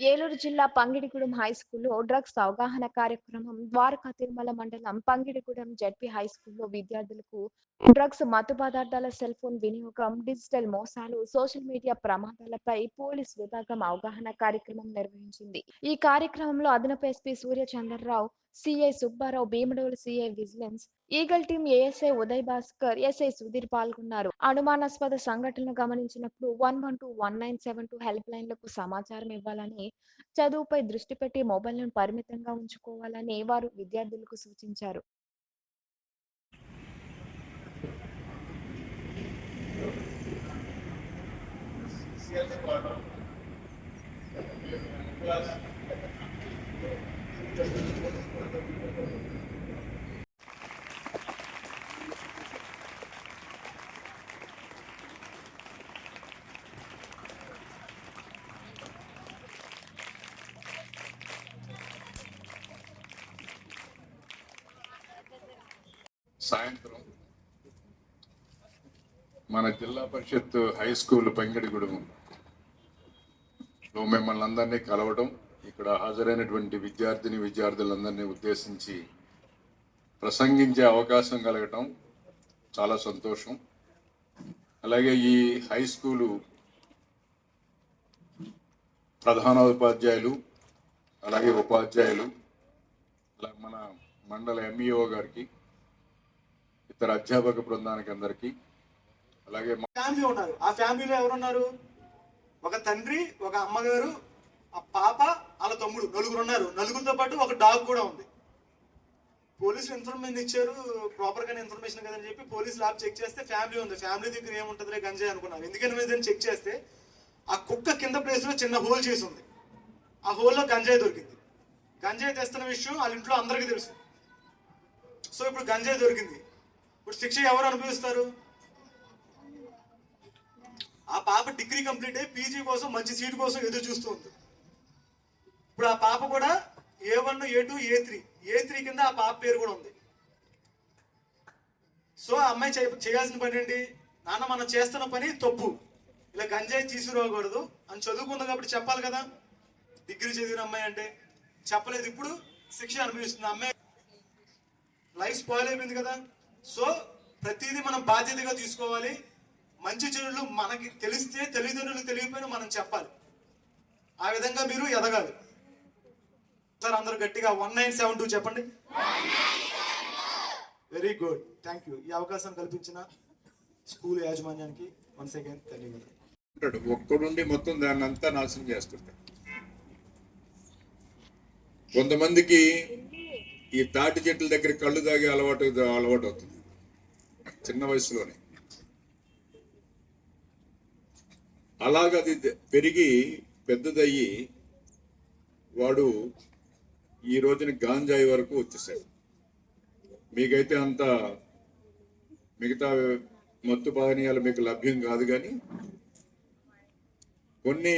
ఏలూరు జిల్లా పంగిడిగూడెం హై స్కూల్లో డ్రగ్స్ అవగాహన కార్యక్రమం ద్వారకా తిరుమల మండలం పంగిడిగూడెం జడ్పీ హై స్కూల్లో విద్యార్థులకు డ్రగ్స్ మత్తు పదార్థాల సెల్ ఫోన్ వినియోగం డిజిటల్ మోసాలు సోషల్ మీడియా ప్రమాదాలపై పోలీస్ విభాగం అవగాహన కార్యక్రమం నిర్వహించింది. ఈ కార్యక్రమంలో అదనపు SP Surya Chandrarao CI Subbarao Bhimadolu CI vigilance eagle team ASI Uday Bhaskar SI Sudheer పాల్గొన్నారు. అనుమానాస్పద సంఘటనలు గమనించినప్పుడు one one two one nine seven two help లైన్లకు సమాచారం ఇవ్వాలని చదువుపై దృష్టి పెట్టి మొబైల్ను పరిమితంగా ఉంచుకోవాలని వారు విద్యార్థులకు సూచించారు. సాయంత్రం మన జిల్లా పరిషత్ హై స్కూల్ పెంగడిగూడెంలో మిమ్మల్ని అందరినీ కలవడం ఇక్కడ హాజరైనటువంటి విద్యార్థిని విద్యార్థులందరినీ ఉద్దేశించి ప్రసంగించే అవకాశం కలగటం చాలా సంతోషం. అలాగే ఈ హై స్కూలు ప్రధాన ఉపాధ్యాయులు అలాగే ఉపాధ్యాయులు అలాగే మన మండల ఎంఈఓ గారికి ఇతర అధ్యాపక బృందానికి అందరికీ. అలాగే మా- ఫ్యామిలీ ఉన్నారు. ఆ ఫ్యామిలీలో ఎవరున్నారు? ఒక తండ్రి ఒక అమ్మగారు ఆ పాప వాళ్ళ తమ్ముడు. నలుగురు ఉన్నారు. నలుగురితో పాటు ఒక డాగ్ కూడా ఉంది. పోలీసులు ఇన్ఫర్మేషన్ ఇచ్చారు. ప్రాపర్ ఇన్ఫర్మేషన్ కదని చెప్పి పోలీసులు ల్యాబ్ చెక్ చేస్తే ఫ్యామిలీ ఉంది. ఫ్యామిలీ దగ్గర ఏముంటుందిలే గంజాయి అనుకున్నారు. ఎందుకని మీద చెక్ చేస్తే ఆ కుక్క కింద ప్లేస్లో చిన్న హోల్ చేసి ఉంది. ఆ హోల్లో గంజాయి దొరికింది. గంజాయి తెస్తున్న విషయం వాళ్ళ ఇంట్లో అందరికీ తెలుసు. సో ఇప్పుడు గంజాయి దొరికింది. ఇప్పుడు శిక్ష ఎవరు అనుభవిస్తారు? ఆ పాప డిగ్రీ కంప్లీట్ అయ్యి పీజీ కోసం మంచి సీట్ కోసం ఎదురు చూస్తూ ఉంది. ఇప్పుడు ఆ పాప కూడా A one A two A three A three కింద ఆ పాప పేరు కూడా ఉంది. సో ఆ అమ్మాయి చేయాల్సిన పని ఏంటి? నాన్న మనం చేస్తున్న పని తప్పు. ఇలా గంజాయి తీసుకురాకూడదు అని చదువుకుంది కాబట్టి చెప్పాలి కదా. డిగ్రీ చదివిన అమ్మాయి అంటే చెప్పలేదు. ఇప్పుడు శిక్ష అనుభవిస్తుంది. ఆ అమ్మాయి లైఫ్ స్పాయిల్ అయిపోయింది కదా. సో ప్రతిదీ మనం బాధ్యతగా తీసుకోవాలి. మంచి చెడులు మనకి తెలిస్తే తల్లిదండ్రులు తెలియపోయినా మనం చెప్పాలి. ఆ విధంగా మీరు ఎదగాలి. సార్ అందరూ గట్టిగా వన్ నైన్ సెవెన్ టూ చెప్పండి. Very good. Thank you. ఈ అవకాశం కల్పించిన స్కూల్ యాజమాన్యానికి వన్స్ అగైన్ ధన్యవాదాలు. ఒక్కడుండి మొత్తం దాన్ని అంతా నాశనం చేస్తుంటాడు. కొంతమందికి ఈ తాటి చెట్ల దగ్గర కళ్ళు తాగే అలవాటు అలవాటు అవుతుంది. చిన్న వయసులోనే. అలాగ అది పెరిగి పెద్దదయ్యి వాడు ఈ రోజున గాంజాయి వరకు వచ్చేసాడు. మీకైతే అంత మిగతా మత్తు పానీయాలు మీకు లభ్యం కాదు కానీ కొన్ని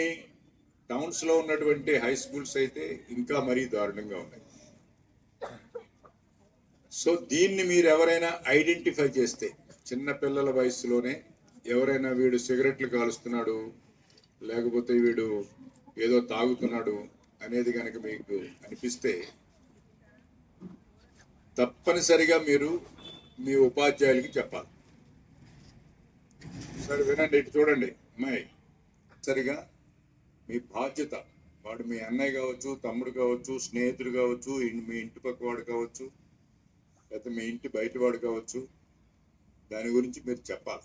టౌన్స్లో ఉన్నటువంటి హై స్కూల్స్ అయితే ఇంకా మరీ దారుణంగా ఉన్నాయి. సో దీన్ని మీరు ఎవరైనా ఐడెంటిఫై చేస్తే చిన్న పిల్లల వయసులోనే ఎవరైనా వీడు సిగరెట్లు కాలుస్తున్నాడు లేకపోతే వీడు ఏదో తాగుతున్నాడు అనేది కనుక మీకు అనిపిస్తే తప్పనిసరిగా మీరు మీ ఉపాధ్యాయులకి చెప్పాలి. సరే వినండి ఇటు చూడండి. అమ్మాయి సరిగా మీ బాధ్యత వాడు మీ అన్నయ్య కావచ్చు తమ్ముడు కావచ్చు స్నేహితుడు కావచ్చు మీ ఇంటి పక్క వాడు కావచ్చు లేకపోతే మీ ఇంటి బయటవాడు కావచ్చు దాని గురించి మీరు చెప్పాలి.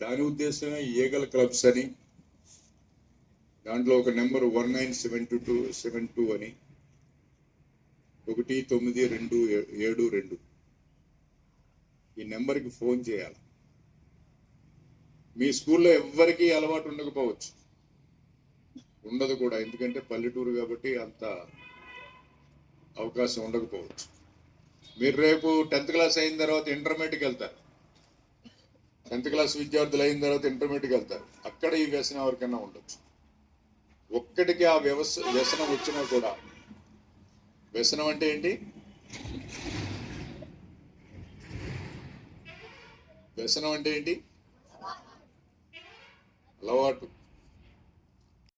దాని ఉద్దేశమే ఈగల్ క్లబ్స్ అని దాంట్లో ఒక number one nine seven two two seven two అని ఒకటి తొమ్మిది రెండు ఏ- ఏడు రెండు. ఈ నెంబర్కి ఫోన్ చేయాలి. మీ స్కూల్లో ఎవ్వరికీ అలవాటు ఉండకపోవచ్చు. ఉండదు కూడా ఎందుకంటే పల్లెటూరు కాబట్టి అంత అవకాశం ఉండకపోవచ్చు. మీరు రేపు టెన్త్ క్లాస్ అయిన తర్వాత ఇంటర్మీడియట్కి వెళ్తారు. టెన్త్ క్లాస్ విద్యార్థులు అయిన తర్వాత ఇంటర్మీడియట్కి వెళ్తారు. అక్కడ ఈ వ్యసనం ఎవరికైనా ఉండొచ్చు. ఒక్కడికి ఆ వ్యవస్థ వ్యసనం వచ్చినా కూడా వ్యసనం అంటే ఏంటి? వ్యసనం అంటే ఏంటి? అలవాటు.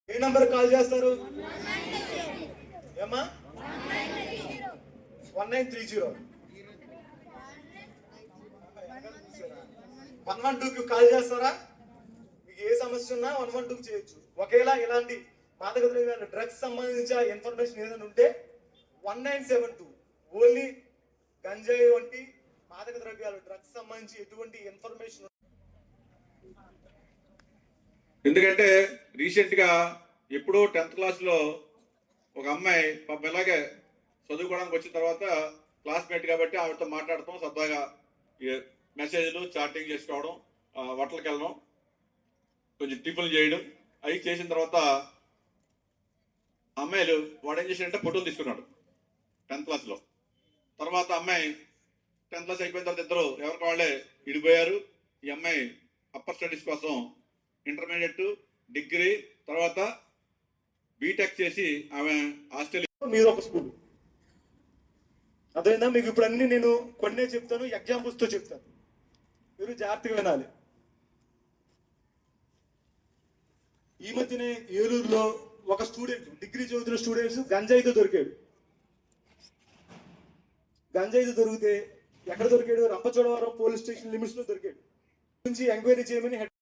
ఏ నంబర్ కాల్ చేస్తారు? ఏమా one nine three zero one one టూకి కాల్ చేస్తారా? మీకు ఏ సమస్య ఉన్నా వన్ వన్ టూకి చేయొచ్చు. ఒకేలా ఇలాంటి మాదక ద్రవ్యాలు డ్రగ్స్ సంబంధించిన ఇన్ఫర్మేషన్ ఏదైనా ఉంటే one nine seven two only గంజాయి వంటి మాదక ద్రవ్యాలు డ్రగ్స్ సంబంధించి ఎటువంటి ఇన్ఫర్మేషన్ ఎందుకంటే రీసెంట్గా ఎప్పుడో టెన్త్ క్లాస్లో ఒక అమ్మాయి పాప ఇలాగే చదువుకోవడానికి వచ్చిన తర్వాత క్లాస్మేట్ కాబట్టి ఆవిడతో మాట్లాడటం సరదాగా మెసేజ్లు చాటింగ్ చేసుకోవడం ఆ, వెళ్ళడం కొంచెం టిఫిన్లు చేయడం అవి చేసిన తర్వాత అమ్మాయిలు వాడు ఏం చేశాడంటే ఫోటోలు తీసుకున్నాడు టెన్త్ క్లాస్లో. తర్వాత అమ్మాయి టెన్త్ క్లాస్ అయిపోయిన తర్వాత ఇద్దరు ఎవరికి వాళ్ళే విడిపోయారు. ఈ అమ్మాయి అప్పర్ స్టడీస్ కోసం ఇంటర్మీడియట్ డిగ్రీ తర్వాత బీటెక్ చేసి ఆమె ఆస్ట్రేలియా మీరు ఒక స్కూల్. అదేనా మీకు ఇప్పుడు అన్ని నేను కొన్నే చెప్తాను ఎగ్జాంపుల్స్తో చెప్తాను. మీరు జాగ్రత్తగా వినాలి. ఈ మధ్యనే ఏలూరులో ఒక స్టూడెంట్ డిగ్రీ చదువుతున్న స్టూడెంట్స్ గంజాయితో దొరికాడు. గంజాయితో దొరికితే ఎక్కడ దొరికాడు? రంపచోడవరం పోలీస్ స్టేషన్ లిమిట్స్లో దొరికాడు. నుంచి ఎంక్వైరీ చేయమని హెడ్